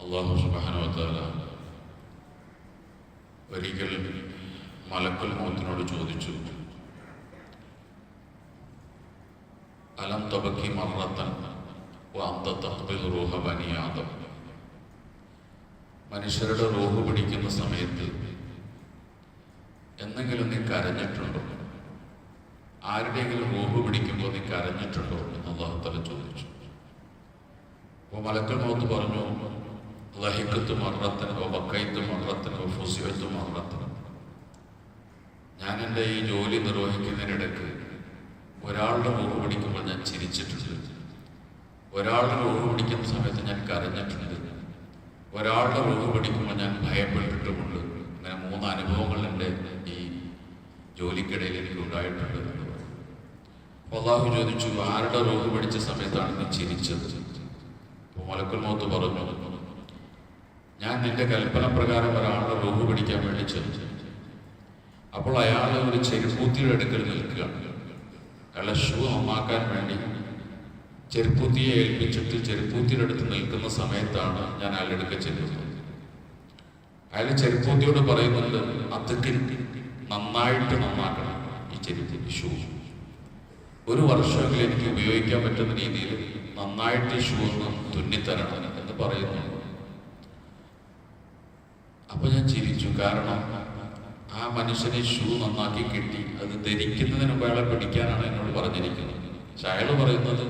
അള്ളാഹു സുബാനവത്താല ഒരിക്കൽ മലക്കൽ മോത്തിനോട് ചോദിച്ചു അലം തബക്കി മറത്തൻ റൂഹ ബനിയാദം മനുഷ്യരുടെ റൂഹ് പിടിക്കുന്ന സമയത്ത് എന്തെങ്കിലും നീ കരഞ്ഞിട്ടുണ്ടോ? ആരുടെയെങ്കിലും റൂഹ് പിടിക്കുമ്പോൾ നീ കരഞ്ഞിട്ടുണ്ടോ എന്ന് അള്ളാഹുത്തല ചോദിച്ചു. അപ്പോൾ മലക്കൽ മൗത്ത് പറഞ്ഞു ലഹിക്കത്ത് മറത്തനോ വക്കയത്ത് മറത്തനോ ഫുസിയത്ത് മറത്തനോ ഞാൻ എന്റെ ഈ ജോലി നിർവഹിക്കുന്നതിനിടയ്ക്ക് ഒരാളുടെ റൂഹ് പിടിക്കുമ്പോൾ ഞാൻ ചിരിച്ചിട്ടുണ്ട്. ഒരാളുടെ റൂഹ് പിടിക്കുന്ന സമയത്ത് ഞാൻ കരഞ്ഞിട്ടുണ്ട്. ഒരാളുടെ റൂഹ് പിടിക്കുമ്പോൾ ഞാൻ ഭയപ്പെട്ടിട്ടുമുണ്ട്. അങ്ങനെ മൂന്ന് അനുഭവങ്ങൾ എന്റെ ഈ ജോലിക്കിടയിൽ എനിക്ക് ഉണ്ടായിട്ടുണ്ട്. അള്ളാഹു ചോദിച്ചു ആരുടെ റൂഹ് പിടിച്ച സമയത്താണ് നീ ചിരിച്ചത്? മലക്കുൽ മോത്ത് പറഞ്ഞു ഞാൻ നിന്റെ കൽപ്പന പ്രകാരം ഒരാളുടെ റൂഹ് പിടിക്കാൻ വേണ്ടി ചോദിച്ചു അപ്പോൾ അയാൾ ഒരു ചെരുപ്പൂത്തിയുടെ അടുക്കൽ നിൽക്കുകയാണ് അയാളെ ഷൂ അമ്മാക്കാൻ വേണ്ടി ചെരുപ്പൂത്തിയെ ഏൽപ്പിച്ചിട്ട് ചെരുപ്പൂത്തിയുടെ അടുത്ത് നിൽക്കുന്ന സമയത്താണ് ഞാൻ അയാളുടെ അടുക്കൽ ചെല്ലുന്നത്. അയാൾ ചെരുപ്പൂത്തിയോട് പറയുന്നുണ്ട് അതൊക്കെ നന്നായിട്ട് നന്നാക്കണം ഈ ചെരുപ്പൂത്തി ഷൂ. ഒരു വർഷമെങ്കിലും എനിക്ക് ഉപയോഗിക്കാൻ പറ്റുന്ന രീതിയിൽ നന്നായിട്ട് ഷൂ ഒന്ന് തുന്നിത്തരണം എന്ന് പറയുന്നു. അപ്പൊ ഞാൻ ചിരിച്ചു. കാരണം ആ മനുഷ്യനെ ഷൂ നന്നാക്കി കിട്ടി. അത് ധരിക്കുന്നതിന് മുമ്പ് അയാളെ പിടിക്കാനാണ് എന്നോട് പറഞ്ഞിരിക്കുന്നത്. പക്ഷെ അയാൾ പറയുന്നത്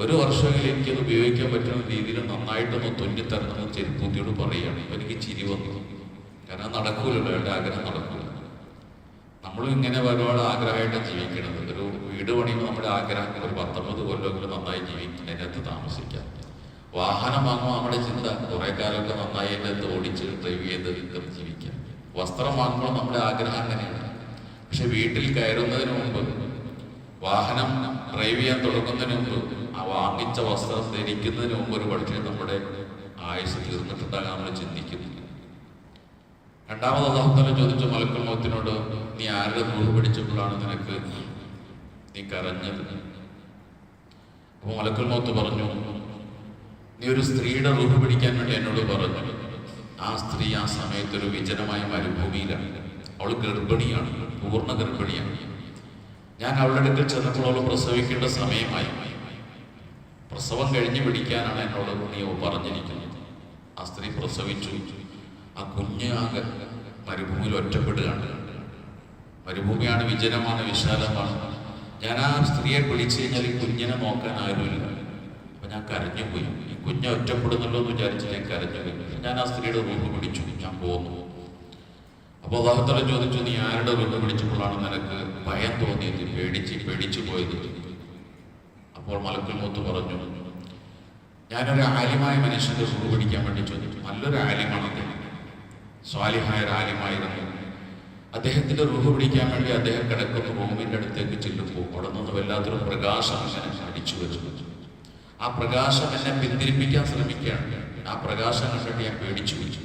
ഒരു വർഷമെങ്കിലും എനിക്കത് ഉപയോഗിക്കാൻ പറ്റുന്ന രീതിയിൽ നന്നായിട്ടൊന്ന് തുന്നിത്തരണമെന്ന് ചെരുപ്പൂത്തിയോട് പറയുകയാണ്. എനിക്ക് ചിരി വന്നു. കാരണം നടക്കൂലല്ലോ. അയാളുടെ ആഗ്രഹം നടക്കൂല. നമ്മളും ഇങ്ങനെ ഒരുപാട് ആഗ്രഹമായിട്ട് ജീവിക്കണത്. ഒരു വീട് പണിയുമ്പോൾ നമ്മുടെ ആഗ്രഹം ഒരു പത്തൊമ്പത് കൊല്ലമെങ്കിലും നന്നായി ജീവിക്കുന്നതിനകത്ത് താമസിക്കാം. വാഹനം വാങ്ങുമ്പോൾ നമ്മുടെ ചിന്ത കുറെ കാലമൊക്കെ നന്നായി അതിനകത്ത് ഓടിച്ച് ഡ്രൈവ് ചെയ്ത് ഇതൊക്കെ ജീവിക്കാം. വസ്ത്രം വാങ്ങുമ്പോൾ നമ്മുടെ ആഗ്രഹം അങ്ങനെയാണ്. പക്ഷെ വീട്ടിൽ കയറുന്നതിന് മുമ്പ് വാഹനം ഡ്രൈവ് ചെയ്യാൻ തുടങ്ങുന്നതിന് മുമ്പ് ആ വാങ്ങിച്ച വസ്ത്രം ധരിക്കുന്നതിന് മുമ്പ് ഒരു പക്ഷേ നമ്മുടെ ആയുസ് തീർന്നിട്ടുണ്ടാകാൻ നമ്മൾ ചിന്തിക്കുന്നു രണ്ടാമത് അള്ളാഹുത്തല ചോദിച്ചു മലക്കൽ നീ ആരുടെ നൂറ് പിടിച്ചപ്പോഴാണ് നിനക്ക് നീ കരഞ്ഞത്? അപ്പോൾ മലക്കൽ മൗത്ത് പറഞ്ഞു നീ ഒരു സ്ത്രീയുടെ റൂഹ് പിടിക്കാൻ വേണ്ടി എന്നോട് പറഞ്ഞു. ആ സ്ത്രീ ആ സമയത്ത് ഒരു വിജനമായ മരുഭൂമിയിലാണ്. അവൾ ഗർഭിണിയാണ് പൂർണ ഗർഭിണിയാണ്. ഞാൻ അവളുടെ അടുക്കൽ ചെന്നപ്പോൾ അവൾ പ്രസവിക്കേണ്ട സമയമായി. പ്രസവം കഴിഞ്ഞ് പിടിക്കാനാണ് എന്നോട് നീ പറഞ്ഞിരിക്കുന്നത്. ആ സ്ത്രീ പ്രസവിച്ചു. ആ കുഞ്ഞ് ആകെ മരുഭൂമിയിൽ ഒറ്റപ്പെടുകയാണ്. മരുഭൂമിയാണ് വിജനമാണ് വിശാലമാണ്. ഞാൻ ആ സ്ത്രീയെ വിളിച്ചു കഴിഞ്ഞാൽ ഈ കുഞ്ഞിനെ നോക്കാൻ ആരുമില്ല. അപ്പൊ ഞാൻ കരഞ്ഞു പോയി. ഈ കുഞ്ഞെ ഒറ്റപ്പെടുന്നല്ലോ എന്ന് വിചാരിച്ച് ഞാൻ കരഞ്ഞു പോയി. ഞാൻ ആ സ്ത്രീയുടെ റൂമ് പിടിച്ചു. ഞാൻ പോന്നു. അപ്പോൾ അള്ളാഹുത്തല ചോദിച്ചു നീ ആരുടെ റൂമ് പിടിച്ചപ്പോഴാണ് നിനക്ക് ഭയം തോന്നിയത് പേടിച്ച് പേടിച്ചു പോയത്? അപ്പോൾ മലക്കൽ മൂത്ത് പറഞ്ഞു ഞാനൊരു ആലിമായ മനുഷ്യന്റെ റൂഹ് പിടിക്കാൻ വേണ്ടി ചോദിച്ചു. നല്ലൊരു ആലിമാണ് അദ്ദേഹം സ്വാലിഹായ ഒരു ആലിമായിരുന്നു അദ്ദേഹത്തിന്റെ റൂഹ് പിടിക്കാൻ വേണ്ടി അദ്ദേഹം കിടക്കുന്ന റൂമിന്റെ അടുത്തേക്ക് ചെല്ലുമ്പോൾ അവിടെ നിന്ന് വല്ലാത്തൊരു പ്രകാശം എന്നെ അടിച്ചു വെച്ചു. ആ പ്രകാശം എന്നെ പിന്തിരിപ്പിക്കാൻ ശ്രമിക്കുകയാണ്. ആ പ്രകാശം കണ്ടിട്ട് ഞാൻ പേടിച്ചു വെച്ചു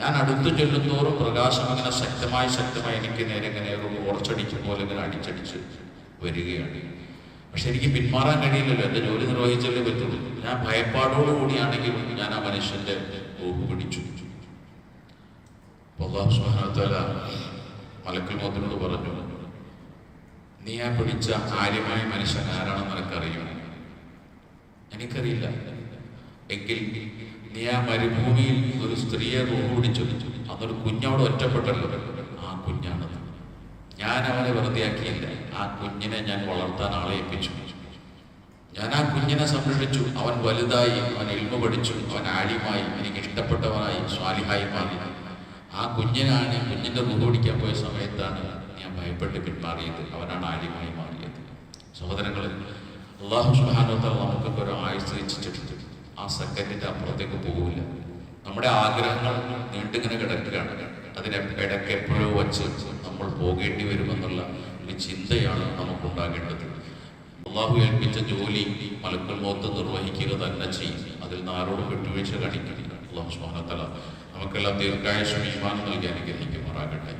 ഞാൻ അടുത്തു ചെല്ലുന്തോറും പ്രകാശം അങ്ങനെ ശക്തമായി ശക്തമായി എനിക്ക് നേരെ ഇങ്ങനെ ഒരു പോലെ ഇങ്ങനെ അടിച്ചടിച്ച് വരികയാണ്. പക്ഷെ എനിക്ക് പിന്മാറാൻ കഴിയില്ലല്ലോ. എന്റെ ജോലി നിർവഹിച്ചല്ലേ പറ്റുള്ളൂ. ഞാൻ ഭയപ്പാടോടുകൂടിയാണെങ്കിലും ഞാൻ ആ മനുഷ്യന്റെ റൂഹ് പിടിച്ചു. അള്ളാഹു സുബ്ഹാനഹു മലക്കൽ മോത്തിനോട് പറഞ്ഞു നീ ആ പിടിച്ച കാര്യമായ മനുഷ്യൻ ആരാണെന്ന് നിനക്കറിയോ? എനിക്കറിയില്ല. എങ്കിൽ നീ ആ മരുഭൂമിയിൽ ഒരു സ്ത്രീയെ റൂഹ് അതൊരു കുഞ്ഞവിടെ ഒറ്റപ്പെട്ടല്ലോ. ആ കുഞ്ഞാണ് ഞാൻ അവനെ വെറുതെയാക്കിയില്ല ആ കുഞ്ഞിനെ ഞാൻ വളർത്താൻ ആളെ ഏൽപ്പിച്ചു. ഞാൻ ആ കുഞ്ഞിനെ സംരക്ഷിച്ചു. അവൻ വലുതായി അവൻ എൽമ പഠിച്ചു. അവൻ ആലിമായി എനിക്ക് ഇഷ്ടപ്പെട്ടവനായി സ്വാലിഹായി മാറി. ആ കുഞ്ഞിനാണ് കുഞ്ഞിന്റെ മുഖം പിടിക്കാൻ പോയ സമയത്താണ് ഞാൻ ഭയപ്പെട്ട് പിന്മാറിയത്. അവനാണ് ആര്യമായി മാറിയത്. സഹോദരങ്ങൾ അള്ളാഹു സുഹാനോത്താൽ നമുക്കൊക്കെ ഒരു ആയുസ് വെച്ചിട്ടുണ്ട് ആ സെക്കൻഡിന്റെ അപ്പുറത്തേക്ക് പോകില്ല നമ്മുടെ ആഗ്രഹങ്ങൾ നീണ്ടിങ്ങനെ കിടക്കുകയാണ്. അതിനെ ഇടയ്ക്ക് എപ്പോഴോ വച്ച് നമ്മൾ പോകേണ്ടി വരുമെന്നുള്ള ഒരു ചിന്തയാണ് നമുക്കുണ്ടാകേണ്ടത്. അള്ളാഹു ഏൽപ്പിച്ച ജോലി മലക്കുൽ മോത്ത് നിർവഹിക്കുക തന്നെ ചെയ്യും. അതിൽ നിന്ന് ആരോടും വിട്ടുവീഴ്ച കാണിക്കുന്നില്ല അള്ളാഹു സുഹാനത്തല നമുക്കെല്ലാം ദീർഘായുഷം ഈമാൻ നൽകി അനുഗ്രഹിക്കുമാറാകട്ടെ